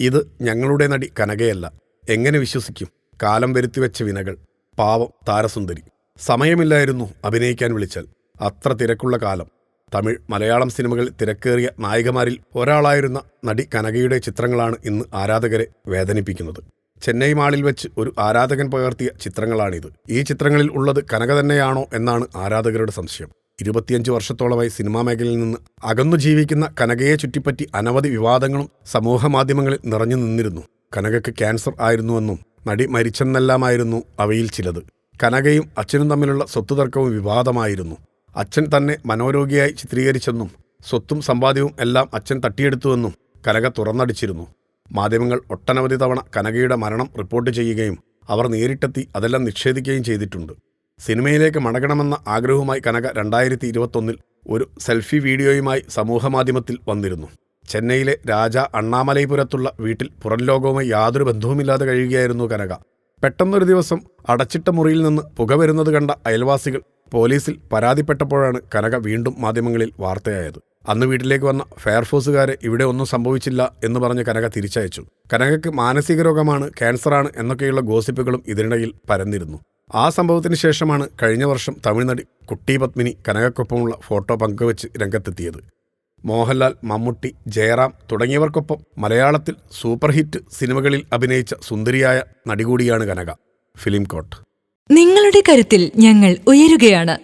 ഇത് ഞങ്ങളുടെ നടി കനകയല്ല. എങ്ങനെ വിശ്വസിക്കും? കാലം വരുത്തിവെച്ച വിനകൾ. പാവം താരസുന്ദരി. സമയമില്ലായിരുന്നു അഭിനയിക്കാൻ വിളിച്ചാൽ. അത്ര തിരക്കുള്ള കാലം. തമിഴ് മലയാളം സിനിമകളിൽ തിരക്കേറിയ നായികമാരിൽ ഒരാളായിരുന്ന നടി കനകയുടെ ചിത്രങ്ങളാണ് ഇന്ന് ആരാധകരെ വേദനിപ്പിക്കുന്നത്. ചെന്നൈ മാളിൽ വെച്ച് ഒരു ആരാധകൻ പകർത്തിയ ചിത്രങ്ങളാണിത്. ഈ ചിത്രങ്ങളിൽ ഉള്ളത് കനക തന്നെയാണോ എന്നാണ് ആരാധകരുടെ സംശയം. ഇരുപത്തിയഞ്ച് വർഷത്തോളമായി സിനിമാ മേഖലയിൽ നിന്ന് അകന്നു ജീവിക്കുന്ന കനകയെ ചുറ്റിപ്പറ്റി അനവധി വിവാദങ്ങളും സമൂഹ മാധ്യമങ്ങളിൽ നിറഞ്ഞു നിന്നിരുന്നു. കനകയ്ക്ക് ക്യാൻസർ ആയിരുന്നുവെന്നും നടി മരിച്ചെന്നെല്ലാമായിരുന്നു അവയിൽ ചിലത്. കനകയും അച്ഛനും തമ്മിലുള്ള സ്വത്ത് തർക്കവും വിവാദമായിരുന്നു. അച്ഛൻ തന്നെ മനോരോഗിയായി ചിത്രീകരിച്ചെന്നും സ്വത്തും സമ്പാദ്യവും എല്ലാം അച്ഛൻ തട്ടിയെടുത്തുവെന്നും കനക തുറന്നടിച്ചിരുന്നു. മാധ്യമങ്ങൾ ഒട്ടനവധി തവണ കനകയുടെ മരണം റിപ്പോർട്ട് ചെയ്യുകയും അവർ നേരിട്ടെത്തി അതെല്ലാം നിഷേധിക്കുകയും ചെയ്തിട്ടുണ്ട്. സിനിമയിലേക്ക് മടങ്ങണമെന്ന ആഗ്രഹവുമായി കനക രണ്ടായിരത്തി ഇരുപത്തൊന്നിൽ ഒരു സെൽഫി വീഡിയോയുമായി സമൂഹമാധ്യമത്തിൽ വന്നിരുന്നു. ചെന്നൈയിലെ രാജ അണ്ണാമലൈപുരത്തുള്ള വീട്ടിൽ പുറം ലോകവുമായി യാതൊരു ബന്ധവുമില്ലാതെ കഴിയുകയായിരുന്നു കനക. പെട്ടെന്നൊരു ദിവസം അടച്ചിട്ട മുറിയിൽ നിന്ന് പുക വരുന്നത് കണ്ട അയൽവാസികൾ പോലീസിൽ പരാതിപ്പെട്ടപ്പോഴാണ് കനക വീണ്ടും മാധ്യമങ്ങളിൽ വാർത്തയായത്. അന്ന് വീട്ടിലേക്ക് വന്ന ഫയർഫോഴ്സുകാരെ ഇവിടെ ഒന്നും സംഭവിച്ചില്ല എന്ന് പറഞ്ഞ് കനക തിരിച്ചയച്ചു. കനകയ്ക്ക് മാനസിക രോഗമാണ് ക്യാൻസറാണ് എന്നൊക്കെയുള്ള ഗോസിപ്പുകളും ഇതിനിടയിൽ പരന്നിരുന്നു. ആ സംഭവത്തിന് ശേഷമാണ് കഴിഞ്ഞ വർഷം തമിഴ്നടി കുട്ടി പത്മിനി കനകക്കൊപ്പമുള്ള ഫോട്ടോ പങ്കുവച്ച് രംഗത്തെത്തിയത്. മോഹൻലാൽ മമ്മൂട്ടി ജയറാം തുടങ്ങിയവർക്കൊപ്പം മലയാളത്തിൽ സൂപ്പർ ഹിറ്റ് സിനിമകളിൽ അഭിനയിച്ച സുന്ദരിയായ നടി കൂടിയാണ് കനക. Film coat. നിങ്ങളുടെ കരുത്തിൽ ഞങ്ങൾ ഉയരുകയാണ്.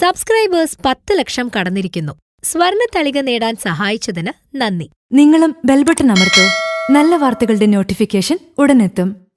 സബ്സ്ക്രൈബേഴ്സ് പത്ത് ലക്ഷം കടന്നിരിക്കുന്നു. സ്വർണ തളിക നേടാൻ സഹായിച്ചതിന് നന്ദി. നിങ്ങളും ബെൽബട്ടൺ അമർത്തോ. നല്ല വാർത്തകളുടെ നോട്ടിഫിക്കേഷൻ ഉടനെത്തും.